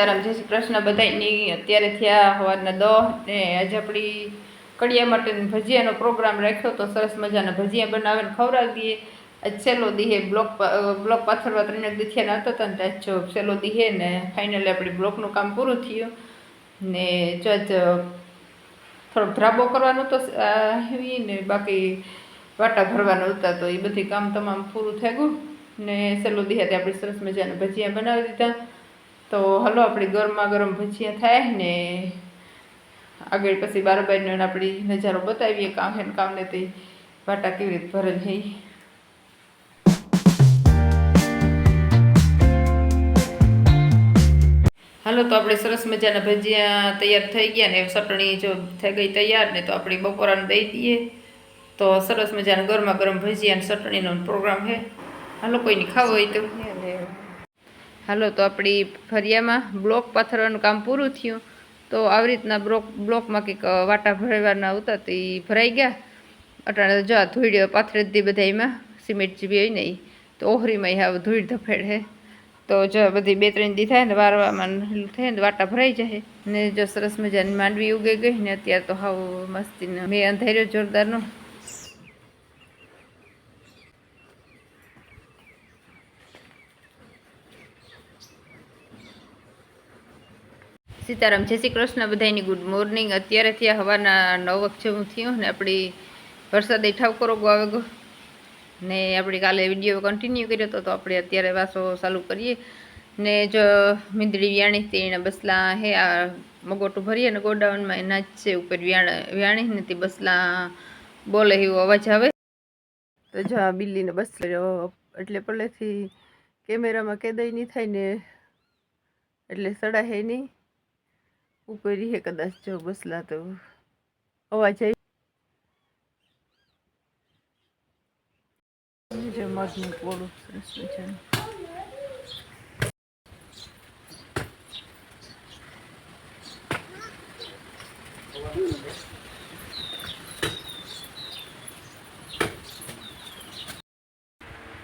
સીતારામ, જય શ્રી કૃષ્ણ. બધાની અત્યારે થયા સવારના દહ ને આજે આપણી કડિયા માટે ભજીયાનો પ્રોગ્રામ રાખ્યો તો સરસ મજાના ભજીયા બનાવીને ખવડાવી દઈએ આજ છેલ્લો દીહે બ્લોક બ્લોક પાથરવા ત્રણ દીથિયા નહોતો હતા ને આજ જો છેલ્લો દીહે ને ફાઇનલી આપણી બ્લોકનું કામ પૂરું થયું. ને જો આજ થોડોક ધ્રાબો કરવાનો તો ને બાકી વાટા ભરવાના હતા તો એ બધી કામ તમામ પૂરું થઈ ગયું. ને છેલ્લો દીહે તે આપણે સરસ મજાના ભજીયા બનાવી દીધા. તો હલો, આપણે ગરમા ગરમ ભજીયા થાય ને આગળ પછી બારોબારનો આપણી નજારો બતાવીએ, કામ હે ને કામ તે વાટા કેવી રીતે ભરેલ છે હાલો, તો આપણે સરસ મજાના ભજીયા તૈયાર થઈ ગયા ને ચટણી જો થઈ ગઈ તૈયાર ને, તો આપણે બપોરાને દઈ દઈએ. તો સરસ મજાના ગરમા ગરમ ભજીયા અને ચટણીનો પ્રોગ્રામ છે હાલો, કોઈને ખાવો હોય તો. હાલો, તો આપણી ફરિયામાં બ્લોક પાથરવાનું કામ પૂરું થયું. તો આવી રીતના બ્લોક, બ્લોકમાં કંઈક વાટા ભરવાના આવતા તો એ ભરાઈ ગયા. અટાણે જો આ ધૂળ પાથરે દીધી બધા એમાં સિમેન્ટ જેવી હોય ને એ તો ઓહરીમાં હાવ ધૂળ ધફેડ હે. તો જો બધી બે ત્રણ દી થાય ને વારવામાં થાય ને વાટા ભરાઈ જાય. ને જો સરસ મજાની માંડવી ઉગે ગઈ ને અત્યારે તો હાવ મસ્તી મેં અંધાર્યો જોરદારનો. સીતારામ, જય શ્રી કૃષ્ણ બધાની ગુડ મોર્નિંગ અત્યારે ત્યાં હવાના નવ વખતે જેવું થયું ને આપણી વરસાદ ઠાવકરો ગો આવે ગો ને આપણે કાલે વીડિયો કન્ટિન્યુ કર્યો હતો તો આપણે અત્યારે વાસો ચાલુ કરીએ. ને જો મીંદડી વ્યાણી તેણે બસલા હે આ મગોટું ભરીએ ને ગોડાઉનમાં એના જ છે ઉપર વ્યાણ, વ્યાણી ને તે બસલા બોલે એવો અવાજ આવે. તો જો આ બિલ્લીને બસ એટલે પહેલેથી કેમેરામાં કેદાય નહીં થાય ને એટલે સડા હે નહીં ઉપર હે કદાચ જો બસલા તો અવાજ આવી જો મગનું પોળું સરસ મજાનું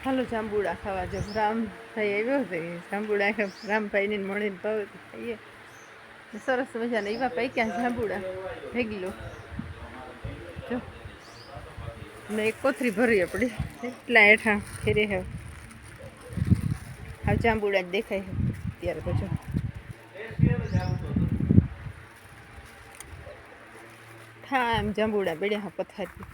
હાલો જાંબુડા ખાવા જો, રામભાઈ આવ્યો છે. જાંબુડા રામભાઈ ને મળીને ભાવ ખાઈએ. સરસ મજાના. એવા પૈક્યા જાંબુડા ભેગી લો. જો. ને એક કોથરી ભરી આપણી એટલા હેઠા ફેરે હે. હા જાંબુડા જ દેખાય છે અત્યારે તો જો. હા એમ જાંબુડા બેડ્યા હા પથારી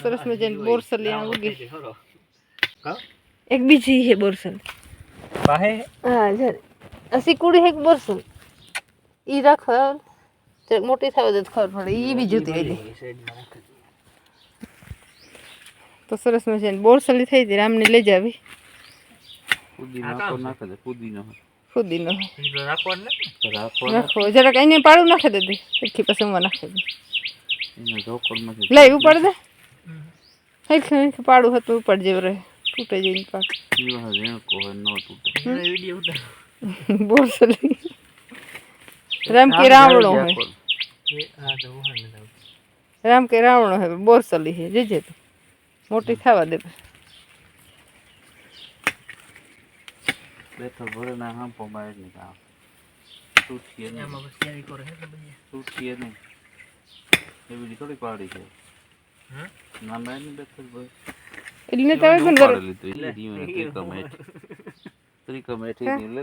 સરસ મજાની બોરસલ ઉગી. એક બીજી છે બોરસલ પાહે હા જર અસી કુડી એક બોરસલ ઈ રાખ તે મોટી થાવ તો ખબર પડે. ઈ બી જોતી હોય તો સરસ મજાની બોરસલી થઈ હતી. રામને લઈ જાવી. પુદીનો તો નાખે દે પુદીનો. ખુદીનો રાખો ને. રાખો નાખો જરાક એને પાડું નાખી દીધી એટલી પછી હું નાખી દે. એને ઢોકળમાંથી લઈ ઉપર દે હઈ પાડું હતું ઉપર જેવું રહે તૂટે જઈને પાડ જીવા રેણકો હોય ન તૂટે બોરસલી રામ કે રાવણો હોય રામ કે રાવણો હે બોરસલી હે જેજે તું મોટી થવા દે બેઠો ભરે ના હાંપો બહારની કામ તૂટીએ નહીં તૂટીએ નહીં એવી થોડી પાડી છે. ના મેં નહીં બેઠો ભાઈ એટલે તમે પણ હેઠી. ત્રિકમ હેઠી ની લે.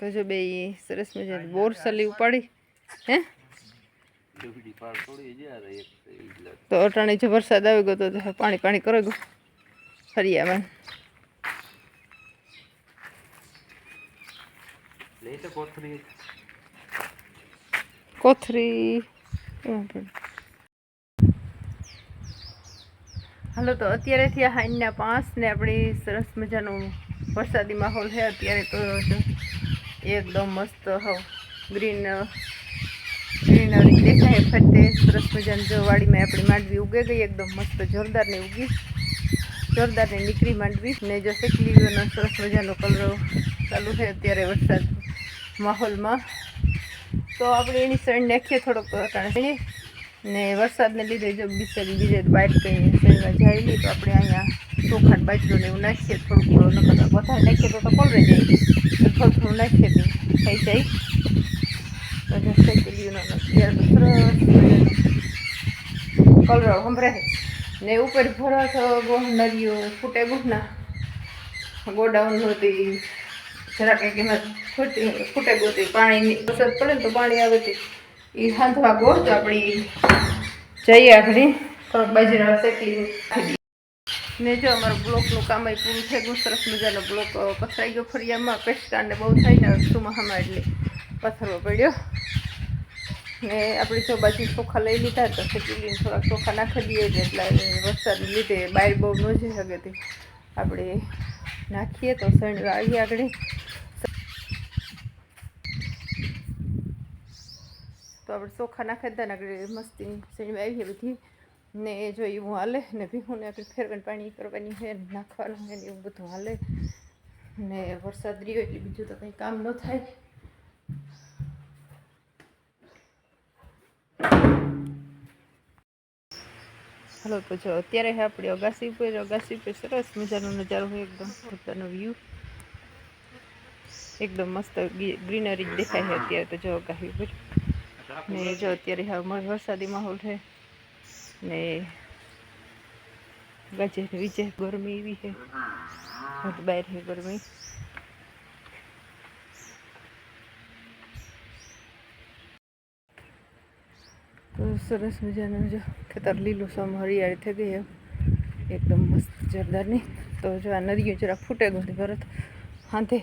તો જો બે સરસ મજાની બોરસલી ઉપાડી. હે. તો અટાણી જો વરસાદ આવી ગયો તો પાણી પાણી કરો ગયો ફરી તો કોથરી. પણ. હાલો, તો અત્યારે થયા હાઈના પાંચ ને આપણી સરસ મજાનો વરસાદી માહોલ છે. અત્યારે તો એકદમ મસ્ત હવ ગ્રીન ગ્રીનરી દેખાય ફરતે સરસ મજાની જો વાડીમાં આપણી માંડવી ઉગે ગઈ, એકદમ મસ્ત જોરદારની ઉગી. જોરદારની નીકળી માંડવી. ને જો શેકલીઓનો સરસ મજાનો કલર ચાલુ છે અત્યારે વરસાદ માહોલમાં. તો આપણે એની સાઈડ નાખીએ થોડોક શણી ને વરસાદને લીધે જો બિચારી બીજે બાઇટ કંઈ શણવા જાય નહીં, તો આપણે અહીંયા ચોખાટ બાજરો ને એવું નાખીએ. થોડુંક નકર વધારે નાખીએ તો પલરે જાય. થોડું થોડું નાખીએ તો થઈ જાય. તો થઈ સરસ મજાનો સંભળાય. ને ઉપર ભરો નદીઓ ફૂટે ગુહના. ગોડાઉન હતી. જરા કંઈક એમાં ફૂટી ગોતી, પાણીની વરસાદ પડે ને તો પાણી આવે તે એ હાંધવા ગોળ તો આપણી જઈએ આગળ થોડોક બાજરા શેકી ને જો અમારું બ્લોકનું કામ એ પૂરું થઈ ગયું, સરસ મજાનો બ્લોક પથરાઈ ગયો. ફરિયામાં પેસ્ટાને બહુ થાય ને સુમાહામાં એટલે પથરવો પડ્યો. ને આપણે જો બાજુ ચોખા લઈ લીધા તો શેકીને થોડાક ચોખા નાખી દઈએ એટલે વરસાદ લીધે બહાર બહુ ન જઈ શકે આપણે નાખીએ તો સણવા આવીએ આગળ. તો આપણે ચોખા નાખી ને આગળ મસ્તી સણવા આવીએ બધી. ને જો એવું હાલે ને ભીહું ને આપણે ફેરવાની પાણી કરવાની છે નાખવાનું હે ને એવું બધું હાલે. ને વરસાદ રહ્યો એટલે બીજું તો કંઈ કામ ન થાય. હલો, તો જો અત્યારે હે આપણે અગાસી ઉપર અગાસી ઉપર સરસ મજાનો નજારો હોય એકદમ. પોતાનો વ્યૂ એકદમ મસ્ત ગ્રીનરી દેખાય છે અત્યારે તો જો અગાસી ઉપર ને જો અત્યારે હવે વરસાદી માહોલ છે ને ગજે વિજે ગરમી એવી છે. બહાર છે ગરમી. તો સરસ મજાનું જો ખેતર લીલું સમ હરિયાળી થઈ ગઈ એકદમ મસ્ત જરદારની. તો જો આ નદીઓ જરા ફૂટે ગઈ ભરત. હાંધે.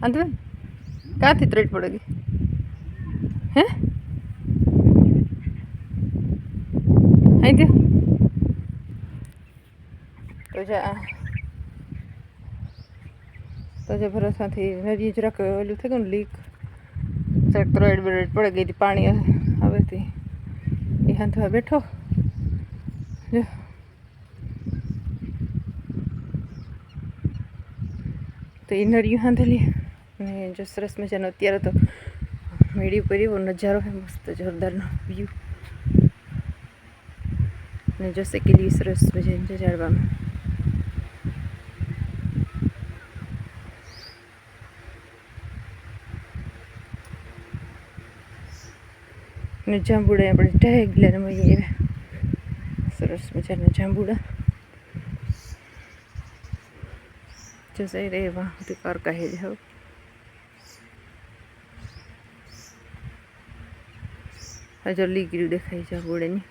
હાંધવે? ક્યાંથી ત્રેટ પડે ગઈ? હે? અહીંથી તો જા તો જે ભરોસાથી નદી જરાક ઓલું થઈ ગયું લીક. જરાક ત્રોડ બરોડ પડે ગઈ પાણી હતી. એ હાથવા બેઠો. જો. તો એ નળિયું હાંધેલી. ને જો સરસ મજાનો અત્યારે તો મેળી ઉપર એવો નજારો હે મસ્ત, જોરદારનો વ્યૂ અને જોશે કેટલી સરસ મજાની ઝાડવામાં ને જાંબુડા આપણે ઢગલા રમાઈએ એવા. સરસ મજાના જાંબુડા. જશે રે વાહ કર કહે જાવ આ જો દેખાય દેખાય જાંબુડાની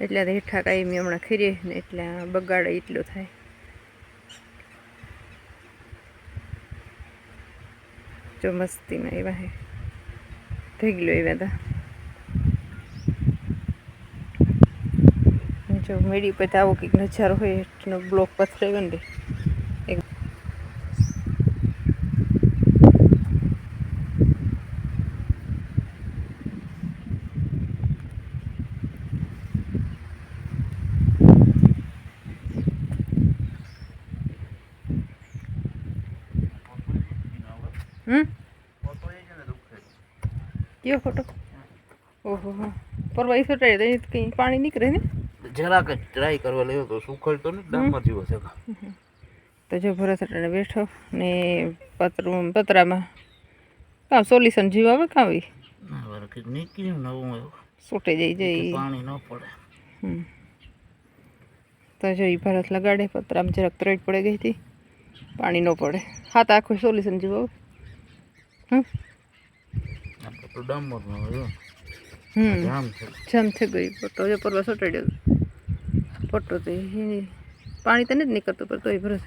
એટલે હેઠા કાયમી હમણાં ખીરે ને એટલે બગાડે એટલો થાય. જો મસ્તીમાં એવા હે. ભેગલો એવા હતા અને જો મેળી પર આવો કંઈક નજારો હોય, એટલો બ્લોક પથરાયો ને એક કયો ફોટો? ઓહો પરવા ઈ દઈ કંઈ પાણી નીકળે ને? જરાક જ ટ્રાય કરવા લેવો તો સુખડ તો નહીં ડામર જેવો છે તો જો ભરત અટાણે બેઠો ને પતરું પતરામાં કાં સોલ્યુશન જીવ આવે કાં આવી? નીકળ્યું નવું એવું. જઈ જઈ. પાણી ન પડે. તો જો એ ભરત લગાડે પતરામાં જરાક ત્રેડ પડે ગઈ હતી. પાણી ન પડે. હા તો આખું સોલ્યુશન જીવ આવે. હમ. નો જામ થઈ ગઈ તો જો પરવા સોટાડ્યો. પટ્ટો તો એ પાણી તો નથી નીકળતું પડતું એ ભરત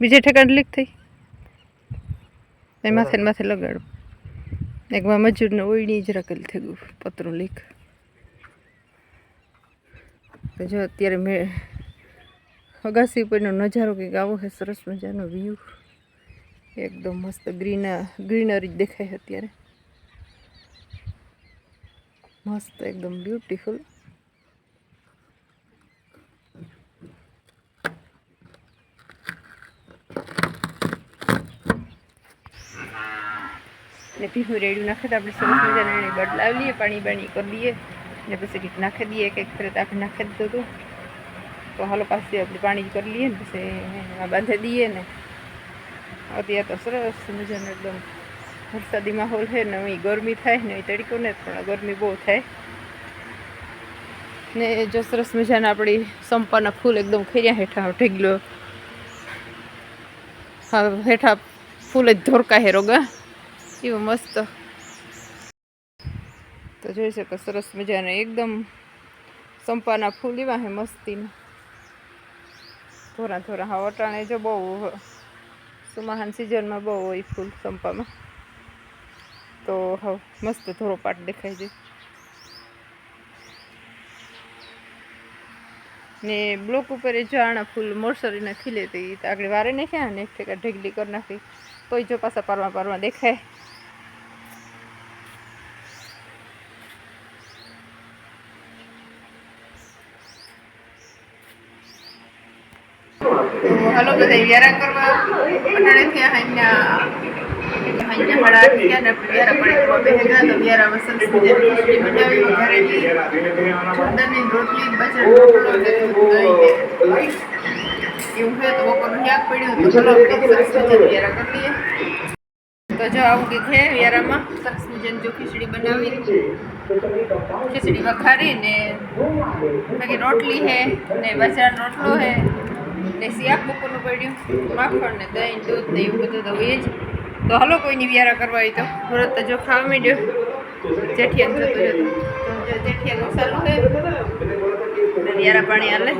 બીજે ઠેકાણ લીક થઈ. એ માથે માથે લગાડો એકમાં મજૂરને ઓળણી જ રાખેલ થઈ ગયું, પતરું લીક. તો જો અત્યારે મેં અગાસી ઉપરનો નજારો કંઈક આવો છે, સરસ મજાનો વ્યૂ એકદમ મસ્ત ગ્રીના ગ્રીનરી જ દેખાય અત્યારે. મસ્ત, એકદમ બ્યુટીફુલ ને પીવું રેડ્યું નાખે તો આપણે સરસ મજાને એને બદલાવી લઈએ, પાણી બાણી કરી દઈએ ને પછી રીત નાખી દઈએ, કંઈક ફેર તો આપણે નાખી દીધું હતું તો. હાલો પાસે આપણે પાણી કરી લઈએ ને પછી બાંધી દઈએ ને. અત્યારે તો સરસ મજાનો એકદમ વરસાદી માહોલ છે ને અહીં ગરમી થાય ને અહીં તડકો ને પણ ગરમી બહુ થાય. ને જો સરસ મજાના આપણી સંપાના ફૂલ એકદમ ખેર્યા હેઠા ઢેગલો. હેઠા ફૂલ જ ધોરકા હે રોગા. એવું મસ્ત તો જોઈ શકો સરસ મજાને એકદમ સંપાના ફૂલ એવા હે મસ્તીના થોડા થોડા હા વટાણે જો બહુ સુમાહાન સિઝનમાં બહુ હોય ફૂલ સંપામાં તો હવે મસ્ત થોડો પાટ દેખાય છે ને બ્લોક ઉપર એ જાણા ફૂલ મોસરીના ખીલે તો આગળ વારે નાખ્યા ને એક ઠેકા ઢેગલી કરી નાખી તોય જો પાછા પારવા પારવા દેખાય હાલો બધા વ્યારા કરવા. અટાણે થયા અહીંયા અહીંયા હળા થયા વ્યારા કરવા બેસી ગયા તો વ્યારા વસંત ખીચડી બનાવી વઘારેલી ચૂરદાની રોટલી બજાર રોટલો એવું છે તો બપોરનું શાક પડ્યું તો ચલો આપણે સરસ મજાની વ્યારા કરી લઈએ. તો જો આવું કંઈક છે વ્યારામાં, સરસ મજાની જો ખીચડી બનાવી. ખીચડી વખારી ને બાકી રોટલી છે ને બજાર રોટલો છે. ને શાક બપોરનું પડ્યું. માખણ ને દહીં, દૂધ ને એવું બધું તો હોય જ. તો હાલો કોઈની વ્યારા કરવા હોય તો. સુરત તો જો ખાવા માંડ્યો. જેઠિયાને જતું જતું જેઠિયાનો મસાલો છે વ્યારા પાણી હાલે.